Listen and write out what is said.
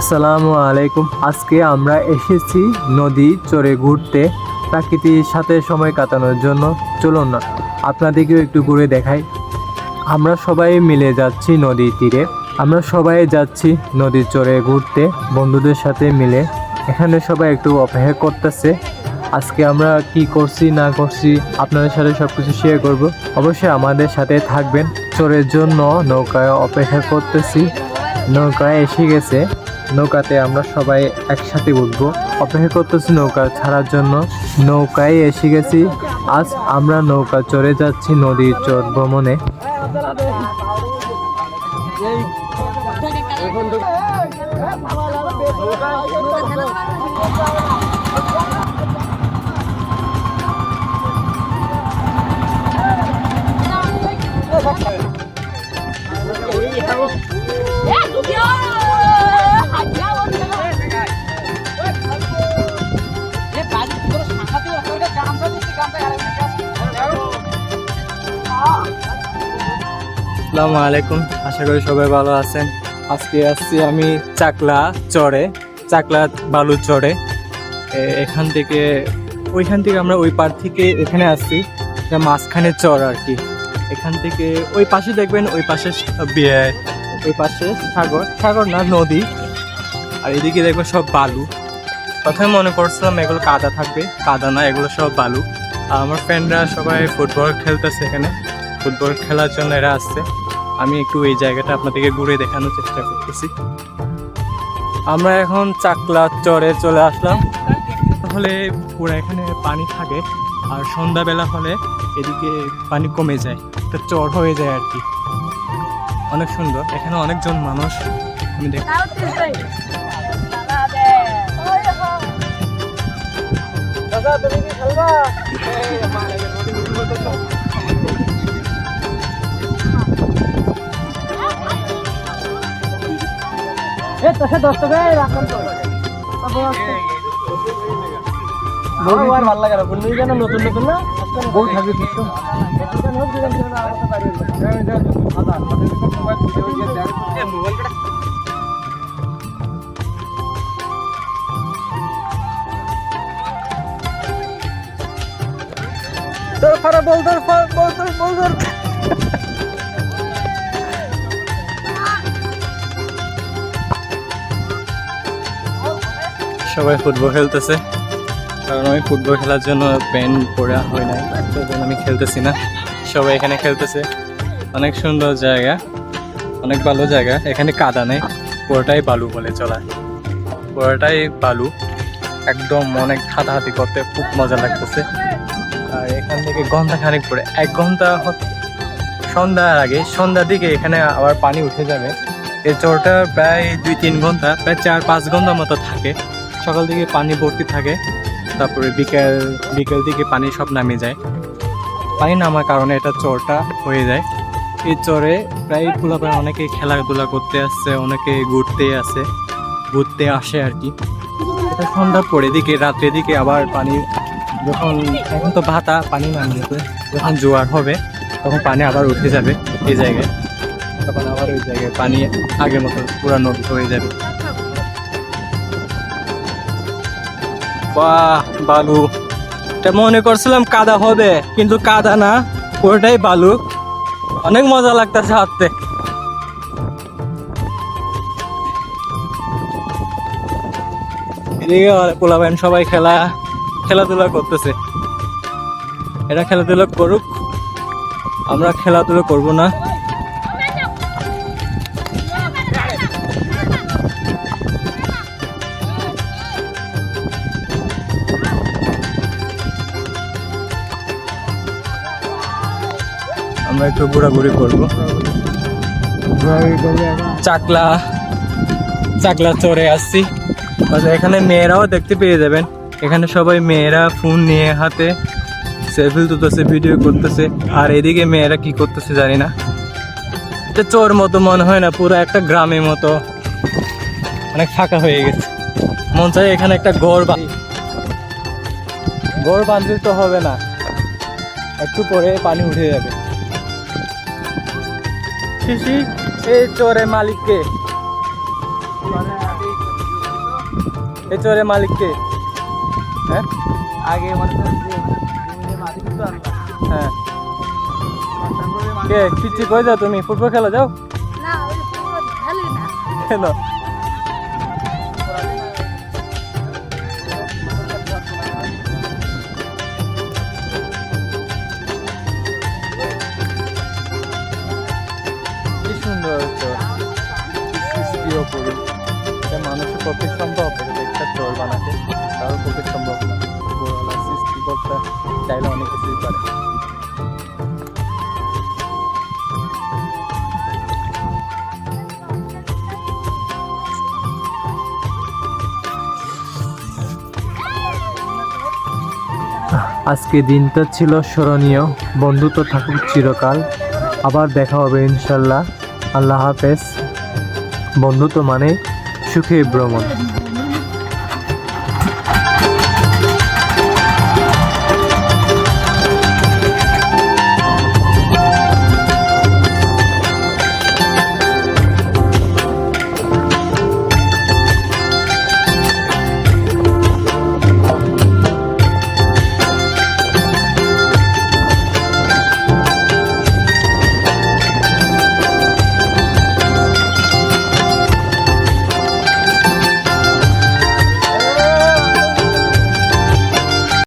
আসসালামু আলাইকুম। আজকে আমরা এসেছি নদী চড়ে ঘুরতে। প্রাকৃতির সাথে সময় কাটানোর জন্য। চলুন না, আপনাদেরকেও একটু ঘুরে দেখাই। আমরা সবাই মিলে যাচ্ছি নদীর তীরে। আমরা সবাই যাচ্ছি নদীর চড়ে ঘুরতে। বন্ধুদের সাথে মিলে। এখানে সবাই একটু অপেক্ষা করতেছে। আজকে আমরা কি করছি, না করছি, আপনাদের সাথে সব কিছু শেয়ার করব। অবশ্যই আমাদের সাথে থাকবেন। চড়ের জন্য নৌকায় অপেক্ষা করতেছি। নৌকায় এসে গেছে। নৌকাতে আমরা সবাই একসাথে উঠবো অপেক্ষা করতেছি নৌকা ছাড়ার জন্য নৌকায় এসে গেছি আজ আমরা নৌকা চড়ে যাচ্ছি নদীর চর ভ্রমণে আসসালামু আলাইকুম। আশা করি সবাই ভালো আছেন। আজকে আসছি আমি চাকলা চড়ে চাকলা বালু চড়ে এখান থেকে, ওইখান থেকে আমরা ওই পার থেকে এখানে আসছি। মাঝখানে চর আর কি। এখান থেকে ওই পাশে দেখবেন, ওই পাশে ওই পাশে সাগর। সাগর না, নদী। আর এদিকে দেখবেন সব বালু। প্রথমে মনে করছিলাম এগুলো কাদা থাকবে। কাদা না, এগুলো সব বালু। আর আমার ফ্রেন্ডরা সবাই ফুটবল খেলতেছে এখানে। ফুটবল খেলার জন্য এরা আসছে। আমি একটু এই জায়গাটা আপনাদেরকে ঘুরে দেখানোর চেষ্টা করতেছি। আমরা এখন চাকলা চরে চলে আসলাম। তাহলে পুরো এখানে পানি থাকে আর সন্ধ্যাবেলা হলে এদিকে পানি কমে যায়, একটা চর হয়ে যায় আর কি। অনেক সুন্দর, এখানে অনেকজন মানুষ। আমি দেখ ভালো লাগে না যেন নতুন নতুন না, বউ থাকবে কিছু। তোর ফারা বল, তোর বল তোর বল, তোর সবাই ফুটবল খেলতেছে। কারণ আমি ফুটবল খেলার জন্য প্যান্ট পরা হয় নাই, তার আমি খেলতেছি না। সবাই এখানে খেলতেছে। অনেক সুন্দর জায়গা, অনেক ভালো জায়গা। এখানে কাদা নেই, পুরোটাই বালু বলে চলা। পুরোটাই বালু। একদম অনেক হাতাহাতি করতে খুব মজা লাগতেছে। আর এখান থেকে ঘণ্টা খানিক পরে, এক ঘণ্টা সন্ধ্যার আগে, সন্ধ্যার দিকে এখানে আবার পানি উঠে যাবে। এই চরটা প্রায় দুই তিন ঘণ্টা, প্রায় চার পাঁচ ঘণ্টার মতো থাকে। সকাল দিকে পানি ভর্তি থাকে, তারপরে বিকেল বিকেল দিকে পানি সব নামে যায়। পানি নামার কারণে এটা চরটা হয়ে যায়। এই চরে প্রায় পোলাপান অনেকে খেলাধুলা করতে আসছে, অনেকে ঘুরতে আসে ঘুরতে আসে আর কি। এটা সন্ধ্যার পরে দিকে, রাত্রের দিকে আবার পানি, যখন, এখন তো ভাতা পানি নামিয়েছে যখন জোয়ার হবে, তখন পানি আবার উঠে যাবে এই জায়গায়। তখন আবার ওই জায়গায় পানি আগের মতো পুরা নদী হয়ে যাবে। বালু। এটা মনে করছিলাম কাদা হবে, কিন্তু কাদা না বালু। অনেক মজা লাগতেছে হাঁটতে। এদিকে সবাই খেলা, খেলাধুলা করতেছে। এরা খেলাধুলা করুক, আমরা খেলাধুলা করব না। আমরা একটু ঘোরাঘুরি করব। চাকলা চাকলা চড়ে আসছি। আচ্ছা এখানে মেয়েরাও দেখতে পেয়ে যাবেন। এখানে সবাই মেয়েরা ফোন নিয়ে হাতে সেলফি তুলতেছে ভিডিও করতেছে। আর এদিকে মেয়েরা কি করতেছে জানি না। এটা চোর মতো মনে হয় না পুরো একটা গ্রামের মতো। অনেক ফাঁকা হয়ে গেছে। মন চাই এখানে একটা গড় বাঁধি গড় বাঁধলে তো হবে না। একটু পরে পানি উঠে যাবে। শিশি এই চোরে মালিককে। এই চোরে মালিককে। হ্যাঁ? আগে হয়। হ্যাঁ কে? কিছু কই যাও তুমি? ফুটবল খেলা যাও? না ওই ফুটবল খেলি। চাইলে অনেক কিছুই পারে। আজকে দিনটা ছিল স্মরণীয়। বন্ধুত্ব থাকুক চিরকাল। আবার দেখা হবে ইনশাল্লাহ। আল্লাহ হাফেজ। বন্ধুত্ব মানে সুখী ভ্রমণ।